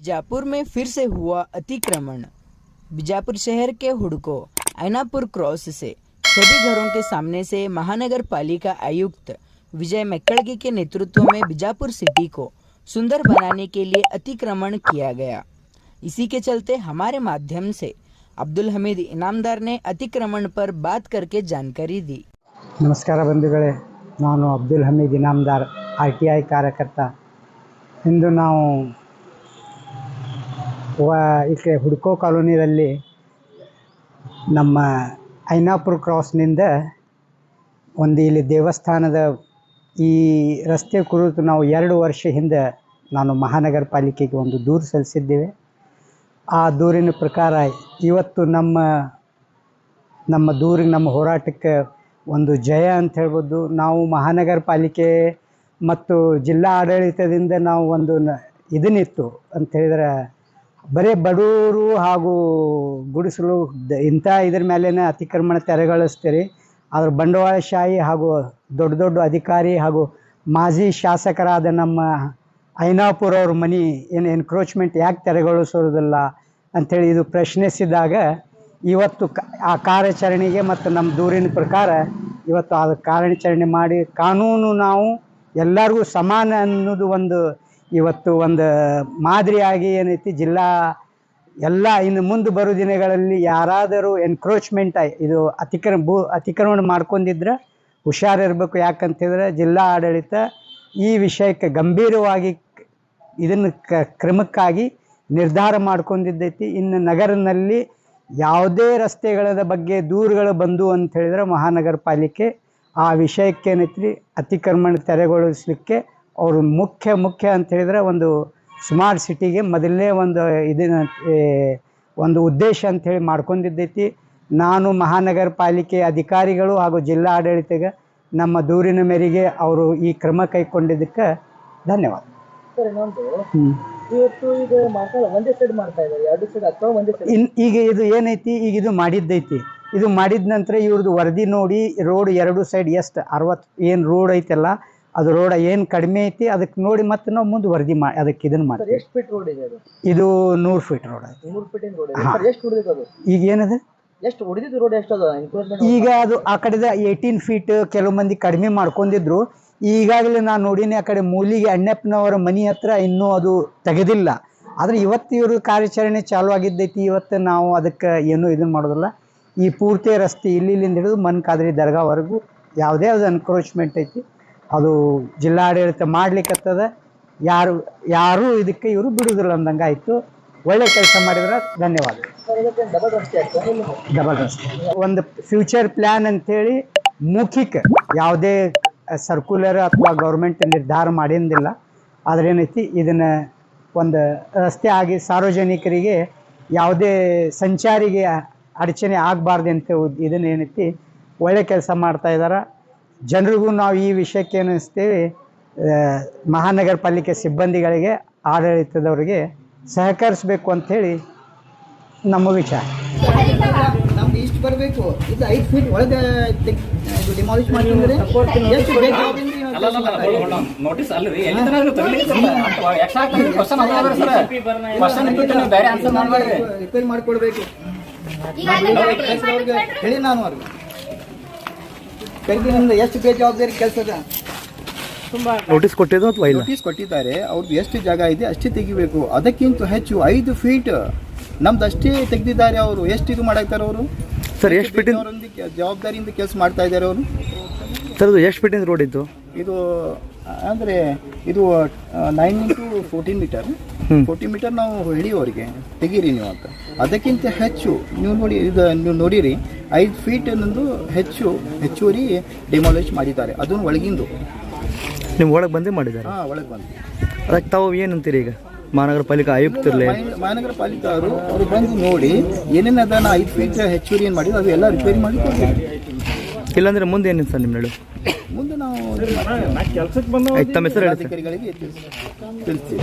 बीजापुर में फिर से हुआ अतिक्रमण बीजापुर शहर के हुडको ऐनापुर क्रॉस से सभी घरों के सामने से महानगर पालिका आयुक्त विजय मैक्कड़गी के नेतृत्व में बीजापुर सिटी को सुंदर बनाने के लिए अतिक्रमण किया गया इसी के चलते हमारे माध्यम से अब्दुल हमीद इनामदार ने अतिक्रमण पर बात करके जानकारी दी ನಮಸ್ಕಾರ ಬಂಧುಗಳೇ ನಾನು Abdul Hameed Inamdar R T I ಕಾರ್ಯಕರ್ತ ಇಂದು ನಾವು ವ ಈಕೆ ಹುಡ್ಕೋ ಕಾಲೋನಿಯಲ್ಲಿ ನಮ್ಮ ಐನಾಪುರ ಕ್ರಾಸ್ನಿಂದ ಒಂದು ಇಲ್ಲಿ ದೇವಸ್ಥಾನದ ಈ ರಸ್ತೆ ಕುರಿತು ನಾವು ಎರಡು ವರ್ಷ ಹಿಂದೆ ನಾನು ಮಹಾನಗರ ಪಾಲಿಕೆಗೆ ಒಂದು ದೂರು ಸಲ್ಲಿಸಿದ್ದೇವೆ. ಆ ದೂರಿನ ಪ್ರಕಾರ ಇವತ್ತು ನಮ್ಮ ನಮ್ಮ ದೂರಿನ, ನಮ್ಮ ಹೋರಾಟಕ್ಕೆ ಒಂದು ಜಯ ಅಂತ ಹೇಳ್ಬೋದು. ನಾವು ಮಹಾನಗರ ಪಾಲಿಕೆ ಮತ್ತು ಜಿಲ್ಲಾ ಆಡಳಿತದಿಂದ ನಾವು ಒಂದು ನ ಇದನ್ನಿತ್ತು ಅಂತ ಹೇಳಿದ್ರೆ ಬರೀ ಬಡವರು ಹಾಗೂ ಗುಡಿಸಲು ಇಂಥ ಇದ್ರ ಮೇಲೇ ಅತಿಕ್ರಮಣ ತೆರಗಳಿಸ್ತೀರಿ. ಅದ್ರ ಬಂಡವಾಳಶಾಹಿ ಹಾಗೂ ದೊಡ್ಡ ದೊಡ್ಡ ಅಧಿಕಾರಿ ಹಾಗೂ ಮಾಜಿ ಶಾಸಕರಾದ ನಮ್ಮ ಐನಾಪುರ ಅವ್ರ ಮನೆ ಏನು ಎನ್ಕ್ರೋಚ್ಮೆಂಟ್ ಯಾಕೆ ತೆರಗೊಳಿಸೋದಿಲ್ಲ ಅಂಥೇಳಿ ಇದು ಪ್ರಶ್ನಿಸಿದಾಗ ಇವತ್ತು ಆ ಕಾರ್ಯಾಚರಣೆಗೆ ಮತ್ತು ನಮ್ಮ ದೂರಿನ ಪ್ರಕಾರ ಇವತ್ತು ಆ ಕಾರ್ಯಾಚರಣೆ ಮಾಡಿ ಕಾನೂನು ನಾವು ಎಲ್ಲರಿಗೂ ಸಮಾನ ಅನ್ನೋದು ಒಂದು ಇವತ್ತು ಒಂದು ಮಾದರಿಯಾಗಿ ಏನೈತಿ, ಜಿಲ್ಲಾ ಎಲ್ಲ ಇನ್ನು ಮುಂದೆ ಬರೋ ದಿನಗಳಲ್ಲಿ ಯಾರಾದರೂ ಎನ್ಕ್ರೋಚ್ಮೆಂಟ್ ಇದು ಅತಿಕ್ರಮ ಭೂ ಅತಿಕ್ರಮಣ ಮಾಡ್ಕೊಂಡಿದ್ರೆ ಹುಷಾರಿರ್ಬೇಕು ಯಾಕಂತಿದ್ರೆ ಜಿಲ್ಲಾ ಆಡಳಿತ ಈ ವಿಷಯಕ್ಕೆ ಗಂಭೀರವಾಗಿ ಇದನ್ನು ಕ ಕ್ರಮಕ್ಕಾಗಿ ನಿರ್ಧಾರ ಮಾಡ್ಕೊಂಡಿದ್ದೈತಿ. ಇನ್ನು ನಗರನಲ್ಲಿ ಯಾವುದೇ ರಸ್ತೆಗಳ ಬಗ್ಗೆ ದೂರುಗಳು ಬಂದು ಅಂತ ಹೇಳಿದ್ರೆ ಮಹಾನಗರ ಪಾಲಿಕೆ ಆ ವಿಷಯಕ್ಕೆ ಏನೈತಿ ಅತಿಕ್ರಮಣ ತೆರವುಗೊಳಿಸ್ಲಿಕ್ಕೆ ಅವರು ಮುಖ್ಯ ಮುಖ್ಯ ಅಂತ ಹೇಳಿದ್ರೆ ಒಂದು ಸ್ಮಾರ್ಟ್ ಸಿಟಿಗೆ ಮೊದಲನೇ ಒಂದು ಇದನ್ನ ಒಂದು ಉದ್ದೇಶ ಅಂಥೇಳಿ ಮಾಡ್ಕೊಂಡಿದ್ದೈತಿ. ನಾನು ಮಹಾನಗರ ಪಾಲಿಕೆ ಅಧಿಕಾರಿಗಳು ಹಾಗೂ ಜಿಲ್ಲಾ ಆಡಳಿತಗೆ ನಮ್ಮ ದೂರಿನ ಮೇರೆಗೆ ಅವರು ಈ ಕ್ರಮ ಕೈಗೊಂಡಿದ್ದಕ್ಕೆ ಧನ್ಯವಾದ. ಇನ್ ಈಗ ಇದು ಏನೈತಿ ಈಗ ಇದು ಮಾಡಿದ್ದೈತಿ. ಇದು ಮಾಡಿದ ನಂತರ ಇವ್ರದ್ದು ವರದಿ ನೋಡಿ ರೋಡ್ ಎರಡು ಸೈಡ್ ಎಷ್ಟು ಅರವತ್ತು ಏನು ರೋಡ್ ಐತಲ್ಲ ಅದು ರೋಡ ಏನು ಕಡಿಮೆ ಐತಿ ಅದಕ್ಕೆ ನೋಡಿ ಮತ್ತೆ ನಾವು ಮುಂದೆ ವರದಿ ಮಾಡಿ ಅದಕ್ಕೆ ಇದನ್ನ ಮಾಡಿ ಮಾಡ್ತೀವಿ. ಎಷ್ಟು ಫೀಟ್ ರೋಡ್ ಇದೆ ಅದು? ಇದು ನೂರು ಫೀಟ್ ರೋಡ್ ಐತಿ. ಮೂರು ಫೀಟಿನ ರೋಡ್ ಇದೆ? ಹಾ. ಸರ್ ಎಷ್ಟು ಹೊಡೆದಿದ್ದು ಅದು? ಈಗ ಏನದ? ಎಷ್ಟು ಹೊಡೆದಿದ್ದು ರೋಡ್ ಎಷ್ಟು ಅದು? ಇಂಪ್ರೂವ್ಮೆಂಟ್ ಈಗ ಅದು ಆ ಕಡೆದ ಏಯ್ಟೀನ್ ಫೀಟ್ ಕೆಲವು ಮಂದಿ ಕಡಿಮೆ ಮಾಡ್ಕೊಂಡಿದ್ರು. ಈಗಾಗಲೇ ನಾನು ನೋಡೀನಿ ಆ ಕಡೆ ಮೂಲಿಗೆ ಅಣ್ಣಪ್ಪನವರ ಮನೆ ಹತ್ರ ಇನ್ನೂ ಅದು ತೆಗೆದಿಲ್ಲ. ಆದ್ರೆ ಇವತ್ತು ಇವರು ಕಾರ್ಯಾಚರಣೆ ಚಾಲು ಆಗಿದ್ದೈತಿ. ಇವತ್ತು ನಾವು ಅದಕ್ಕೆ ಏನೂ ಇದನ್ನ ಮಾಡೋದಿಲ್ಲ. ಈ ಪೂರ್ತಿ ರಸ್ತೆ ಇಲ್ಲಿ ಇಲ್ಲಿಂದ ಹಿಡಿದು ಮನ್ ಕಾದ್ರಿ ದರ್ಗಾವರೆಗೂ ಯಾವುದೇ ಅದು ಅನ್ಕ್ರೋಚ್ಮೆಂಟ್ ಐತಿ. ಅದು ಜಿಲ್ಲಾಡಳಿತ ಮಾಡ್ಲಿಕ್ಕತ್ತದ. ಯಾರು, ಯಾರೂ ಇದಕ್ಕೆ ಇವರು ಬಿಡುವುದಿಲ್ಲ ಅಂದಂಗೆ ಆಯಿತು ಒಳ್ಳೆ ಕೆಲಸ ಮಾಡಿದ್ರೆ ಧನ್ಯವಾದ ಒಂದು ಫ್ಯೂಚರ್ ಪ್ಲ್ಯಾನ್ ಅಂತೇಳಿ ಮೌಖಿಕ ಯಾವುದೇ ಸರ್ಕ್ಯುಲರ್ ಅಥವಾ ಗೌರ್ಮೆಂಟ್ ನಿರ್ಧಾರ ಮಾಡಿಂದಿಲ್ಲ. ಆದ್ರೆ ಏನೈತಿ ಇದನ್ನು ಒಂದು ರಸ್ತೆ ಆಗಿ ಸಾರ್ವಜನಿಕರಿಗೆ ಯಾವುದೇ ಸಂಚಾರಿಗೆ ಅಡಚಣೆ ಆಗಬಾರ್ದು ಅಂತ ಉದ್- ಇದನ್ನ ಏನೈತಿ ಒಳ್ಳೆ ಕೆಲಸ ಮಾಡ್ತಾ ಇದ್ದಾರೆ ಜನರಿಗೂ ನಾವು ಈ ವಿಷಯಕ್ಕೆ ಏನು ಅನಿಸ್ತೀವಿ ಮಹಾನಗರ ಪಾಲಿಕೆ ಸಿಬ್ಬಂದಿಗಳಿಗೆ ಆಡಳಿತದವರಿಗೆ ಸಹಕರಿಸಬೇಕು ಅಂಥೇಳಿ ನಮ್ಮ ವಿಚಾರ. ನಮ್ಗೆ ಇಷ್ಟು ಬರಬೇಕು. ಇದು ಐದು ಫೀಟ್ ಒಳಗೆ ಡಿಮಾಲಿಷ್ ಮಾಡಿದ್ರೆ ಎಷ್ಟು ನೋಟಿಸ್ ಅಲ್ರಿ. ಅಂತ. ರಿಪೇರ್ ಮಾಡಿಕೊಡ್ಬೇಕು. ಹೇಳಿ ನಾನು ಅವ್ರಿಗೆ. ನಮ್ದು ಎಷ್ಟು ಬೇಜವಾಬ್ದಾರಿ ಕೆಲಸ ತುಂಬಾ ನೋಟಿಸ್ ಕೊಟ್ಟಿದ್ದು ಅಥವಾ ನೋಟಿಸ್ ಕೊಟ್ಟಿದ್ದಾರೆ. ಅವ್ರದ್ದು ಎಷ್ಟು ಜಾಗ ಇದೆ ಅಷ್ಟೇ ತೆಗಿಬೇಕು. ಅದಕ್ಕಿಂತ ಹೆಚ್ಚು ಐದು ಫೀಟ್ ನಮ್ದು ಅಷ್ಟೇ ತೆಗೆದಿದ್ದಾರೆ ಅವರು. ಎಷ್ಟು ಇದು ಮಾಡಾಕ್ತಾರೆ ಅವರು? ಸರ್ ಎಷ್ಟು ಫೀಟ್ ಅವರೊಂದಿಗೆ ಜವಾಬ್ದಾರಿಯಿಂದ ಕೆಲಸ ಮಾಡ್ತಾ ಇದ್ದಾರೆ ಅವರು. ಸರ್ ಇದು ಎಷ್ಟು ಫೀಟಿಂದ ರೋಡ್ ಇತ್ತು ಇದು ಅಂದರೆ ಇದು nine into fourteen metre. Fourteen metre ನಾವು ಹೇಳಿ ಅವರಿಗೆ ತೆಗೀರಿ ನೀವು ಅಂತ. ಅದಕ್ಕಿಂತ ಹೆಚ್ಚು ನೀವು ನೋಡಿ ಇದು ನೀವು ನೋಡಿರಿ ಐದು ಫೀಟ್ ನಂದು ಹೆಚ್ಚು ಹೆಚ್ಚುವರಿ ಡಿಮಾಲಿಷ್ ಮಾಡಿದ್ದಾರೆ. ಅದನ್ನು ಒಳಗಿಂದು. ನೀವು ಒಳಗೆ ಬಂದೇ ಮಾಡಿದ್ದಾರೆ? ಹಾಂ ಒಳಗೆ ಬಂದು. ಅದಕ್ಕೆ ತಾವು ಏನಂತೀರಿ ಈಗ? ಮಹಾನಗರ ಪಾಲಿಕೆ ಆಯುಕ್ತ ಮಹಾನಗರ- ಮಹಾನಗರ ಪಾಲಿಕೆ ಅವರು ಅವರು ಬಂದು ನೋಡಿ ಏನೇನು ಅದನ್ನು ಐದು ಫೀಟ್ ಹೆಚ್ಚುವರಿ ಏನು ಮಾಡಿದ್ರು ಅದು ಎಲ್ಲ ರಿಪೇರಿ ಮಾಡಿ ಕೊಡ್ತೀವಿ ಇಲ್ಲಾಂದ್ರೆ ಮುಂದೆ ಏನಿದೆ ಸರ್ ನಿಮ್ಮ ಹೇಳಿ ಮುಂದೆ ನಾವು ಕೆಲಸಕ್ಕೆ ತಮ್ಮ ಹೆಸರು ಅಧಿಕಾರಿಗಳಿಗೆ ತಿಳಿಸ್ತೀವಿ.